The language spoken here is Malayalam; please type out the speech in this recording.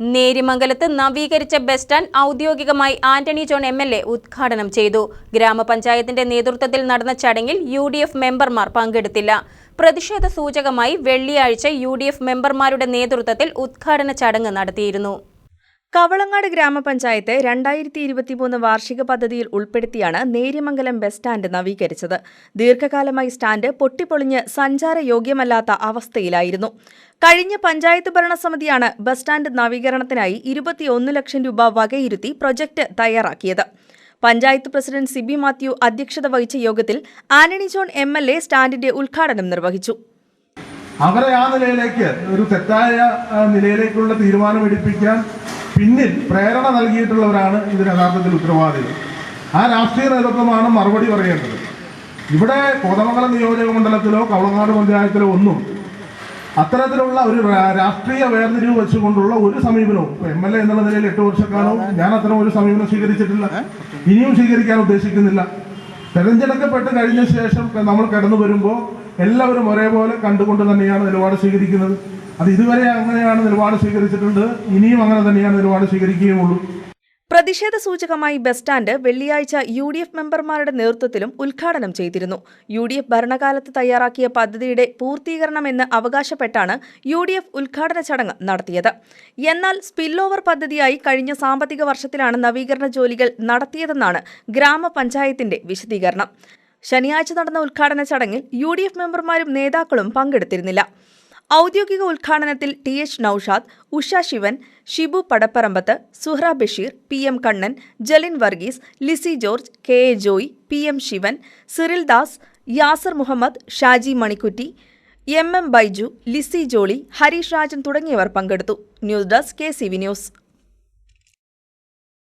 നേരിമംഗലത്ത് നവീകരിച്ച ബസ് സ്റ്റാൻഡ് ഔദ്യോഗികമായി Antony John M L A ഉദ്ഘാടനം ചെയ്തു. ഗ്രാമപഞ്ചായത്തിന്റെ നേതൃത്വത്തിൽ നടന്ന ചടങ്ങിൽ യു ഡി എഫ് മെമ്പർമാർ പങ്കെടുത്തില്ല. പ്രതിഷേധ സൂചകമായി വെള്ളിയാഴ്ച യു ഡി എഫ് മെമ്പർമാരുടെ നേതൃത്വത്തിൽ ഉദ്ഘാടന ചടങ്ങ് നടത്തിയിരുന്നു. കവളങ്ങാട് ഗ്രാമപഞ്ചായത്ത് രണ്ടായിരത്തി ഇരുപത്തിമൂന്ന് വാർഷിക പദ്ധതിയിൽ ഉൾപ്പെടുത്തിയാണ് നേര്യമംഗലം ബസ് സ്റ്റാൻഡ് നവീകരിച്ചത്. ദീർഘകാലമായി സ്റ്റാൻഡ് പൊട്ടിപ്പൊളിഞ്ഞ് സഞ്ചാരയോഗ്യമല്ലാത്ത അവസ്ഥയിലായിരുന്നു. കഴിഞ്ഞ പഞ്ചായത്ത് ഭരണസമിതിയാണ് ബസ് സ്റ്റാൻഡ് നവീകരണത്തിനായി ഇരുപത്തിയൊന്ന് ലക്ഷം രൂപ വകയിരുത്തി പ്രൊജക്ട് തയ്യാറാക്കിയത്. പഞ്ചായത്ത് പ്രസിഡന്റ് സിബി മാത്യു അധ്യക്ഷത വഹിച്ച യോഗത്തിൽ Antony John M L A സ്റ്റാൻഡിന്റെ ഉദ്ഘാടനം നിർവഹിച്ചു. അവരെ ആ നിലയിലേക്ക് ഒരു തെറ്റായ നിലയിലേക്കുള്ള തീരുമാനം എടുപ്പിക്കാൻ പിന്നിൽ പ്രേരണ നൽകിയിട്ടുള്ളവരാണ് ഇതിന് യഥാർത്ഥത്തിൽ ഉത്തരവാദികൾ. ആ രാഷ്ട്രീയ നേതൃത്വമാണ് മറുപടി പറയേണ്ടത്. ഇവിടെ കോതമംഗലം നിയോജക മണ്ഡലത്തിലോ കവളങ്ങാട് പഞ്ചായത്തിലോ ഒന്നും അത്തരത്തിലുള്ള ഒരു രാഷ്ട്രീയ വേർതിരിവ് വെച്ചുകൊണ്ടുള്ള ഒരു സമീപനവും എം എൽ എ എന്നുള്ള നിലയിൽ എട്ട് വർഷക്കാലവും ഞാൻ അത്തരം ഒരു സമീപനം സ്വീകരിച്ചിട്ടില്ല. ഇനിയും സ്വീകരിക്കാൻ ഉദ്ദേശിക്കുന്നില്ല. തെരഞ്ഞെടുക്കപ്പെട്ട് കഴിഞ്ഞ ശേഷം നമ്മൾ കടന്നു വരുമ്പോൾ എല്ലാവരും ഒരേപോലെ കണ്ടുകൊണ്ട് തന്നെയാണ് നിലപാട് സ്വീകരിക്കുന്നത്. അത് ഇതുവരെ അങ്ങനെയാണ് നിലപാട് സ്വീകരിച്ചിട്ടുണ്ട്. ഇനിയും അങ്ങനെ തന്നെയാണ് നിലപാട് സ്വീകരിക്കുകയുള്ളൂ. പ്രതിഷേധ സൂചകമായി ബസ് സ്റ്റാൻഡ് വെള്ളിയാഴ്ച യു ഡി എഫ് മെമ്പർമാരുടെ നേതൃത്വത്തിലും ഉദ്ഘാടനം ചെയ്തിരുന്നു. യു ഡി എഫ് ഭരണകാലത്ത് തയ്യാറാക്കിയ പദ്ധതിയുടെ പൂർത്തീകരണമെന്ന് അവകാശപ്പെട്ടാണ് യു ഡി എഫ് ഉദ്ഘാടന ചടങ്ങ് നടത്തിയത്. എന്നാൽ സ്പില്ലോവർ പദ്ധതിയായി കഴിഞ്ഞ സാമ്പത്തിക വർഷത്തിലാണ് നവീകരണ ജോലികൾ നടത്തിയതെന്നാണ് ഗ്രാമപഞ്ചായത്തിന്റെ വിശദീകരണം. ശനിയാഴ്ച നടന്ന ഉദ്ഘാടന ചടങ്ങിൽ യു ഡി എഫ് മെമ്പർമാരും നേതാക്കളും പങ്കെടുത്തിരുന്നില്ല. ഔദ്യോഗിക ഉദ്ഘാടനത്തിൽ T H Naushad Usha Sivan Shibu Padapparambath Suhra Basheer P M Kannan Jalin Varghese Lissy George K A Joy P M Sivan Cyril Das Yasar Muhammad Shaji Manikkutty M M Baiju Lissy Jolly Harish Rajan തുടങ്ങിയവർ പങ്കെടുത്തു. News desk K C V news.